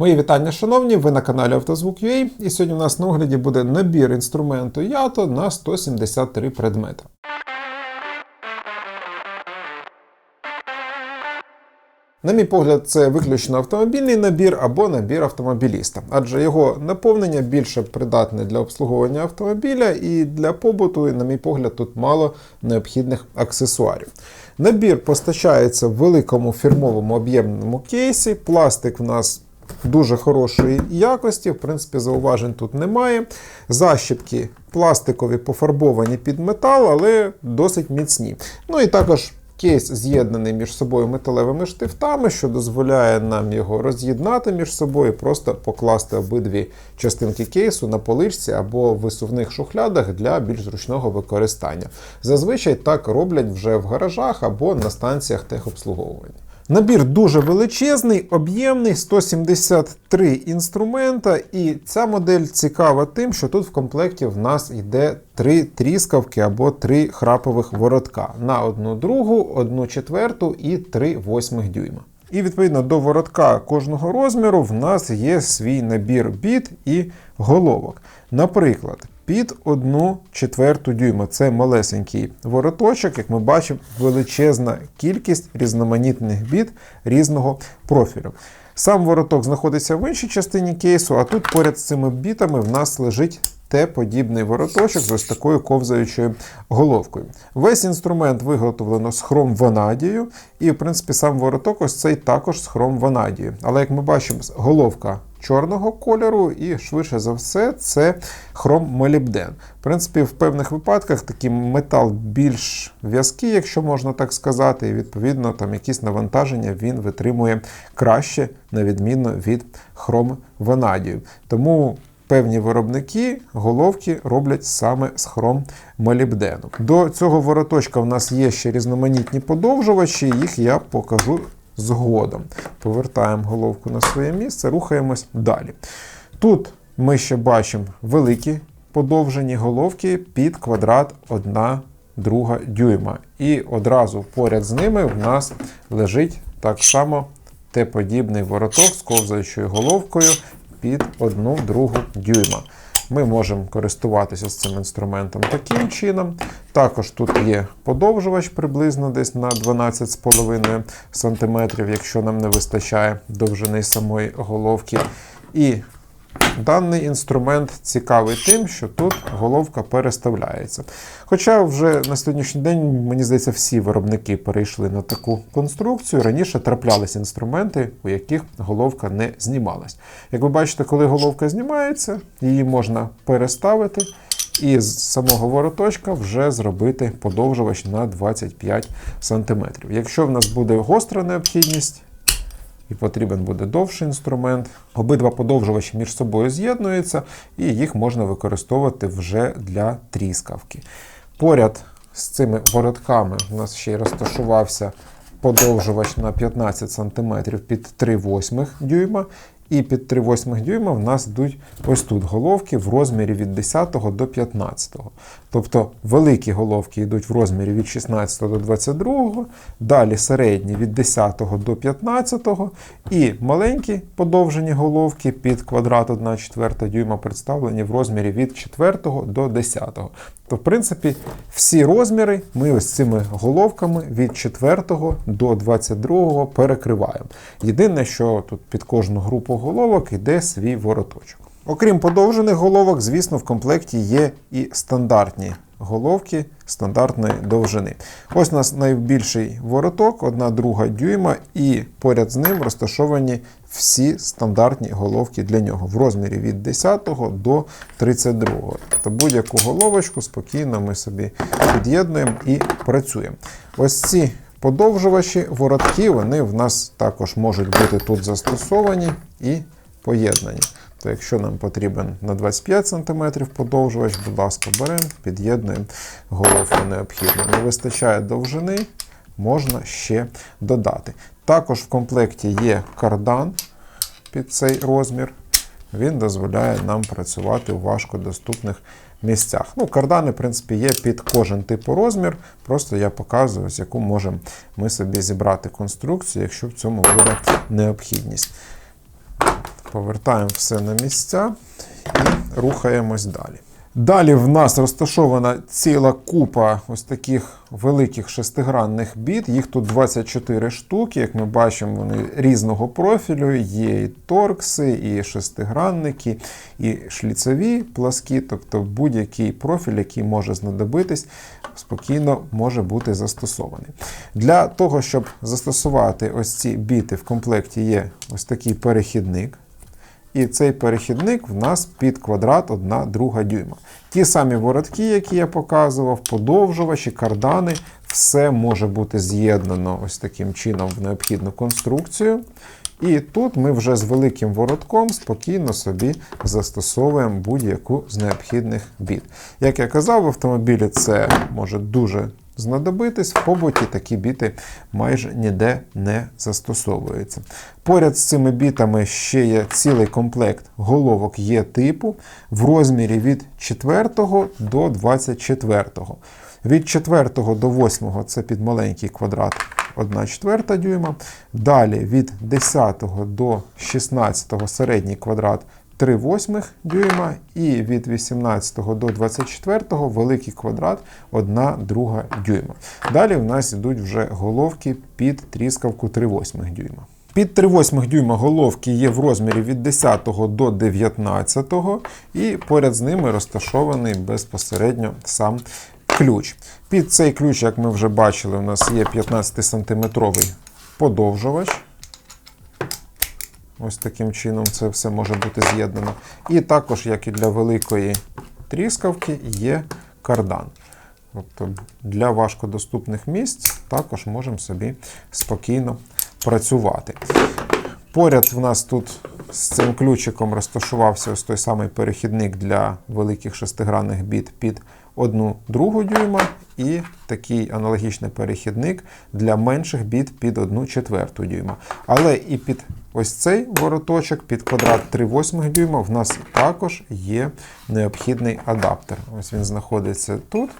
Мої вітання, шановні, ви на каналі Автозвук.ua і сьогодні у нас на огляді буде набір інструменту Ято на 173 предмети. На мій погляд, це виключно автомобільний набір або набір автомобіліста, адже його наповнення більше придатне для обслуговування автомобіля і для побуту, і, на мій погляд, тут мало необхідних аксесуарів. Набір постачається в великому фірмовому об'ємному кейсі. Пластик в нас дуже хорошої якості, в принципі, зауважень тут немає. Защіпки пластикові пофарбовані під метал, але досить міцні. Ну і також. Кейс з'єднаний між собою металевими штифтами, що дозволяє нам його роз'єднати між собою, просто покласти обидві частинки кейсу на поличці або в висувних шухлядах для більш зручного використання. Зазвичай так роблять вже в гаражах або на станціях техобслуговування. Набір дуже величезний, об'ємний, 173 інструмента, і ця модель цікава тим, що тут в комплекті в нас йде три тріскавки або три храпових воротка на одну другу, одну четверту і три восьмих дюйма. І відповідно до воротка кожного розміру в нас є свій набір біт і головок. Наприклад, під 1 четверту дюйма це малесенький вороточок, як ми бачимо, величезна кількість різноманітних біт різного профілю. Сам вороток знаходиться в іншій частині кейсу, а тут поряд з цими бітами в нас лежить Т-подібний вороточок з ось такою ковзаючою головкою. Весь інструмент виготовлено з хром ванадією, і, в принципі, сам вороток ось цей також з хром ванадією. Але, як ми бачимо, головка чорного кольору, і швидше за все, це хром молібден. В принципі, в певних випадках такий метал більш в'язкий, якщо можна так сказати, і відповідно там якісь навантаження він витримує краще, на відміну від хром ванадію. Тому Певні виробники головки роблять саме з хром молібдену. До цього вороточка в нас є ще різноманітні подовжувачі, їх я покажу згодом. Повертаємо головку на своє місце, рухаємось далі. Тут ми ще бачимо великі подовжені головки під квадрат 1 друга дюйма. І одразу поряд з ними в нас лежить так само Т-подібний вороток з ковзаючою головкою під 1 другу дюйма. Ми можемо користуватися з цим інструментом таким чином. Також тут є подовжувач приблизно десь на 12,5 см, якщо нам не вистачає довжини самої головки. І Даний інструмент цікавий тим, що тут головка переставляється. Хоча вже на сьогоднішній день, мені здається, всі виробники перейшли на таку конструкцію. Раніше траплялись інструменти, у яких головка не знімалась. Як ви бачите, коли головка знімається, її можна переставити. І з самого вороточка вже зробити подовжувач на 25 см. Якщо в нас буде гостра необхідність, і потрібен буде довший інструмент. Обидва подовжувачі між собою з'єднуються, і їх можна використовувати вже для тріскавки. Поряд з цими воротками у нас ще й розташувався подовжувач на 15 см під 3,8 дюйма. І під 3,8 дюйма в нас йдуть ось тут головки в розмірі від 10 до 15. Тобто великі головки йдуть в розмірі від 16 до 22, далі середні від 10 до 15, і маленькі подовжені головки під квадрат 1,4 дюйма представлені в розмірі від 4 до 10. То, в принципі, всі розміри ми ось цими головками від 4 до 22 перекриваємо. Єдине, що тут під кожну групу головок йде свій вороточок. Окрім подовжених головок, звісно, в комплекті є і стандартні головки стандартної довжини. Ось у нас найбільший вороток, одна друга дюйма, і поряд з ним розташовані всі стандартні головки для нього в розмірі від 10 до 32. Тобто будь-яку головочку спокійно ми собі під'єднуємо і працюємо. Ось ці подовжувачі, воротки, вони в нас також можуть бути тут застосовані і поєднані. То якщо нам потрібен на 25 см подовжувач, будь ласка, беремо, під'єднуємо головку необхідно. Не вистачає довжини, можна ще додати. Також в комплекті є кардан під цей розмір. Він дозволяє нам працювати у важкодоступних місцях. Ну, Кардани, в принципі, є під кожен типу розмір. Просто я показую, з яку можемо ми собі зібрати конструкцію, якщо в цьому буде необхідність. Повертаємо все на місця і рухаємось далі. Далі в нас розташована ціла купа ось таких великих шестигранних біт. Їх тут 24 штуки. Як ми бачимо, вони різного профілю. Є і торкси, і шестигранники, і шліцеві пласкі, тобто будь-який профіль, який може знадобитись, спокійно може бути застосований. Для того, щоб застосувати ось ці біти в комплекті, є ось такий перехідник. І цей перехідник в нас під квадрат 1 друга дюйма. Ті самі воротки, які я показував, подовжувачі, кардани, все може бути з'єднано ось таким чином в необхідну конструкцію. І тут ми вже з великим воротком спокійно собі застосовуємо будь-яку з необхідних біт. Як я казав, в автомобілі це може дуже знадобитись, в побуті такі біти майже ніде не застосовуються. Поряд з цими бітами ще є цілий комплект головок є типу в розмірі від 4 до 24. Від 4 до 8 це під маленький квадрат 1 четверта дюйма. Далі від 10 до 16 середній квадрат 3 восьмих дюйма і від 18 до 24 великий квадрат 1 друга дюйма. Далі в нас йдуть вже головки під тріскавку 3 восьмих дюйма. Під 3 восьмих дюйма головки є в розмірі від 10 до 19 і поряд з ними розташований безпосередньо сам ключ. Під цей ключ, як ми вже бачили, у нас є 15-сантиметровий подовжувач. Ось таким чином це все може бути з'єднано. І також, як і для великої тріскавки, є кардан. Тобто Для важкодоступних місць також можемо собі спокійно працювати. Поряд в нас тут з цим ключиком розташувався ось той самий перехідник для великих шестигранних біт під 1 другу дюйма і такий аналогічний перехідник для менших біт під 1 четверту дюйма. Але і під ось цей вороточок, під квадрат 3 восьмих дюйма, в нас також є необхідний адаптер. Ось він знаходиться тут.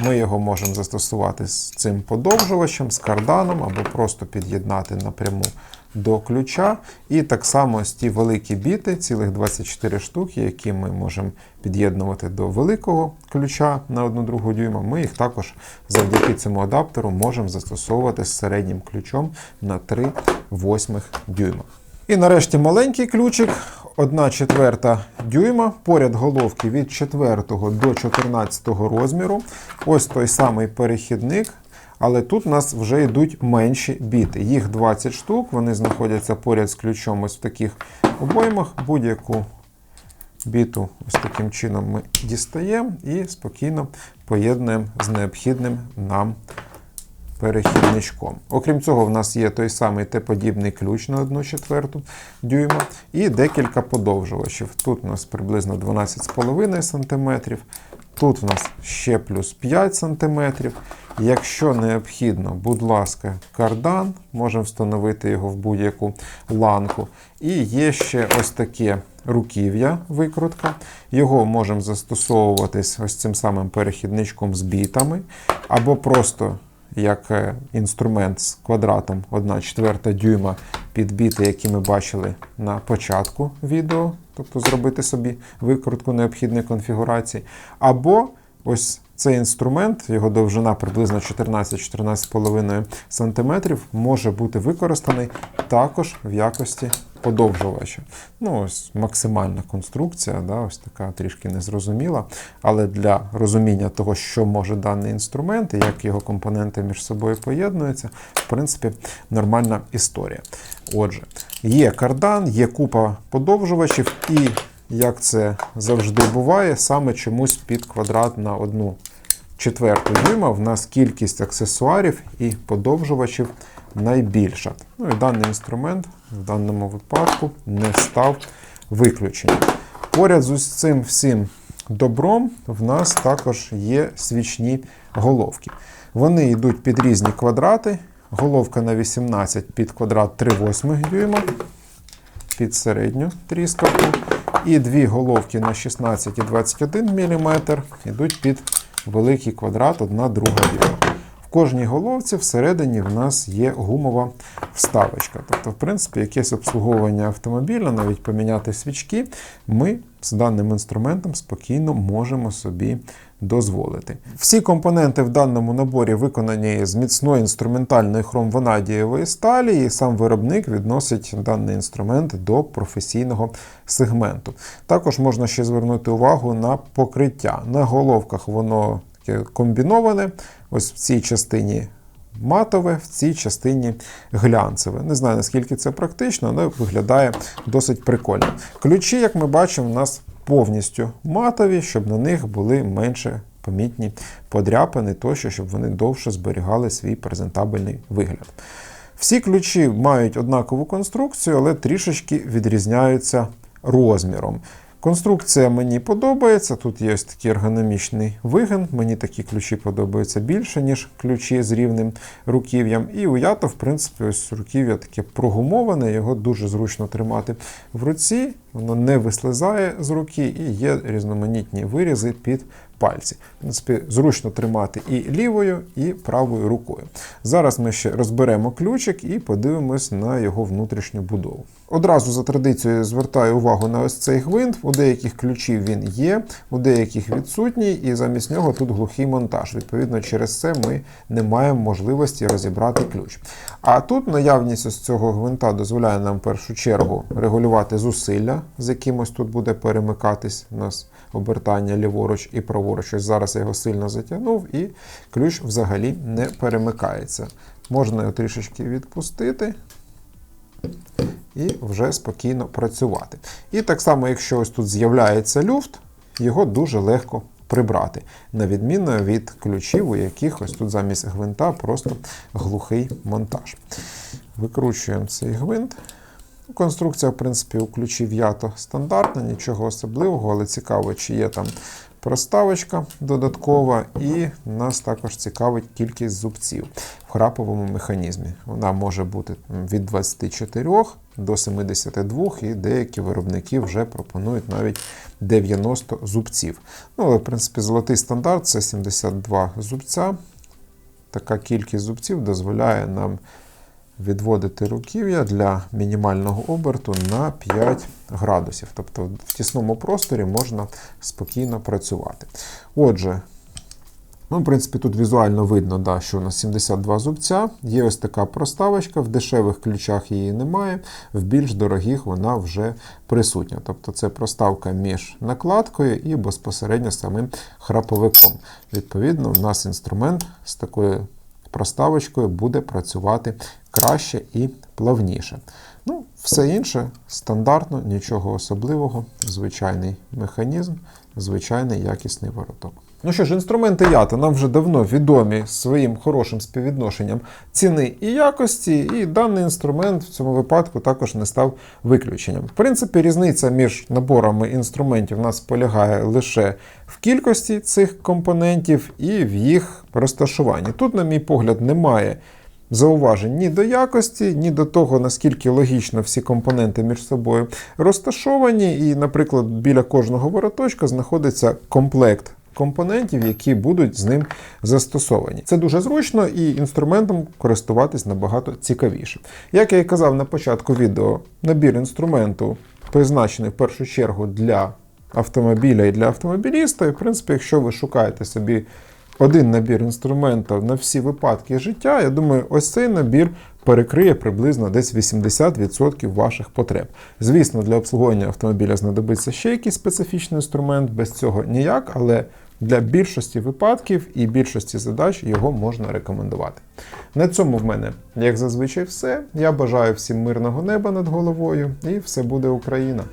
Ми його можемо застосувати з цим подовжувачем, з карданом, або просто під'єднати напряму до ключа. І так само ось ті великі біти, цілих 24 штуки, які ми можемо під'єднувати до великого ключа на 1 другу дюйма, ми їх також завдяки цьому адаптеру можемо застосовувати з середнім ключом на 3 восьмих дюйма. І нарешті маленький ключик, 1 четверта дюйма, поряд головки від 4 до 14 розміру. Ось той самий перехідник. Але тут у нас вже йдуть менші біти. Їх 20 штук, вони знаходяться поряд з ключом ось в таких обоймах. Будь-яку біту ось таким чином ми дістаємо і спокійно поєднуємо з необхідним нам перехідничком. Окрім цього, в нас є той самий Т-подібний ключ на 1 четверту дюйма і декілька подовжувачів. Тут у нас приблизно 12,5 см, тут у нас ще плюс 5 см. Якщо необхідно, будь ласка, кардан, можемо встановити його в будь-яку ланку. І є ще ось таке руків'я викрутка. Його можемо застосовуватись ось цим самим перехідничком з бітами, або просто як е, інструмент з квадратом 1 четверта дюйма під біти, які ми бачили на початку відео, тобто зробити собі викрутку необхідної конфігурації. Або ось цей інструмент, його довжина приблизно 14-14,5 см, може бути використаний також в якості подовжувача. Ну, ось Максимальна конструкція, да, ось така трішки незрозуміла. Але для розуміння того, що може даний інструмент і як його компоненти між собою поєднуються, в принципі, нормальна історія. Отже, є кардан, є купа подовжувачів і як це завжди буває, саме чомусь під квадрат на одну четверту дюйма в нас кількість аксесуарів і подовжувачів найбільша. Ну і Даний інструмент в даному випадку не став виключенням. Поряд з цим всім добром в нас також є свічні головки. Вони йдуть під різні квадрати. Головка на 18 під квадрат 3 восьмих дюйма, під середню тріскавку. І дві головки на 16 і 21 мм йдуть під великий квадрат, одна друга дюйма. В кожній головці всередині в нас є гумова вставочка. Тобто, в принципі, якесь обслуговування автомобіля, навіть поміняти свічки, ми з даним інструментом спокійно можемо собі дозволити. Всі компоненти в даному наборі виконані з міцної інструментальної хромванадієвої сталі, і сам виробник відносить даний інструмент до професійного сегменту. Також можна ще звернути увагу на покриття. На головках воно комбіноване. Ось в цій частині матове, в цій частині глянцеве. Не знаю, наскільки це практично, але виглядає досить прикольно. Ключі, як ми бачимо, у нас повністю матові, щоб на них були менше помітні подряпини, тощо, щоб вони довше зберігали свій презентабельний вигляд. Всі ключі мають однакову конструкцію, але трішечки відрізняються розміром. Конструкція мені подобається. Тут є ось такий ергономічний вигин. Мені такі ключі подобаються більше, ніж ключі з рівним руків'ям. І у ято, в принципі, ось руків'я таке прогумоване, його дуже зручно тримати в руці, воно не вислизає з руки і є різноманітні вирізи під пальці. В принципі, зручно тримати і лівою, і правою рукою. Зараз ми ще розберемо ключик і подивимось на його внутрішню будову. Одразу за традицією звертаю увагу на ось цей гвинт. У деяких ключів він є, у деяких відсутній, і замість нього тут глухий монтаж. Відповідно, через це ми не маємо можливості розібрати ключ. А тут наявність ось цього гвинта дозволяє нам в першу чергу регулювати зусилля, з якимось тут буде перемикатись у нас обертання ліворуч і праворуч. Ось зараз я його сильно затягнув, і ключ взагалі не перемикається. Можна його трішечки відпустити. І вже спокійно працювати. І так само, якщо ось тут з'являється люфт, його дуже легко прибрати, на відміну від ключів, у яких ось тут замість гвинта просто глухий монтаж. Викручуємо цей гвинт. Конструкція, в принципі, у ключі в'ято стандартна, нічого особливого, але цікаво, чи є там проставочка додаткова, і нас також цікавить кількість зубців в храповому механізмі. Вона може бути від 24 до 72, і деякі виробники вже пропонують навіть 90 зубців. Ну, але, в принципі, золотий стандарт це 72 зубця. Така кількість зубців дозволяє нам відводити руків'я для мінімального оберту на 5 градусів. Тобто в тісному просторі можна спокійно працювати. Отже, ну, в принципі, тут візуально видно, да, що у нас 72 зубця. Є ось така проставочка, в дешевих ключах її немає, в більш дорогих вона вже присутня. Тобто це проставка між накладкою і безпосередньо самим храповиком. Відповідно, у нас інструмент з такою проставочкою буде працювати краще і плавніше. Ну, Все інше стандартно, нічого особливого, звичайний механізм, звичайний якісний вороток. Ну що ж, інструменти ята нам вже давно відомі своїм хорошим співвідношенням ціни і якості, і даний інструмент в цьому випадку також не став виключенням. В принципі, різниця між наборами інструментів у нас полягає лише в кількості цих компонентів і в їх розташуванні. Тут, на мій погляд, немає. Зауважень ні до якості, ні до того, наскільки логічно всі компоненти між собою розташовані. І, наприклад, біля кожного вороточка знаходиться комплект компонентів, які будуть з ним застосовані. Це дуже зручно і інструментом користуватись набагато цікавіше. Як я і казав на початку відео, набір інструменту призначений в першу чергу для автомобіля і для автомобіліста. І, в принципі, якщо ви шукаєте собі один набір інструментів на всі випадки життя, я думаю, ось цей набір перекриє приблизно десь 80% ваших потреб. Звісно, для обслуговування автомобіля знадобиться ще якийсь специфічний інструмент, без цього ніяк, але для більшості випадків і більшості задач його можна рекомендувати. На цьому в мене, як зазвичай, все. Я бажаю всім мирного неба над головою, і все буде Україна!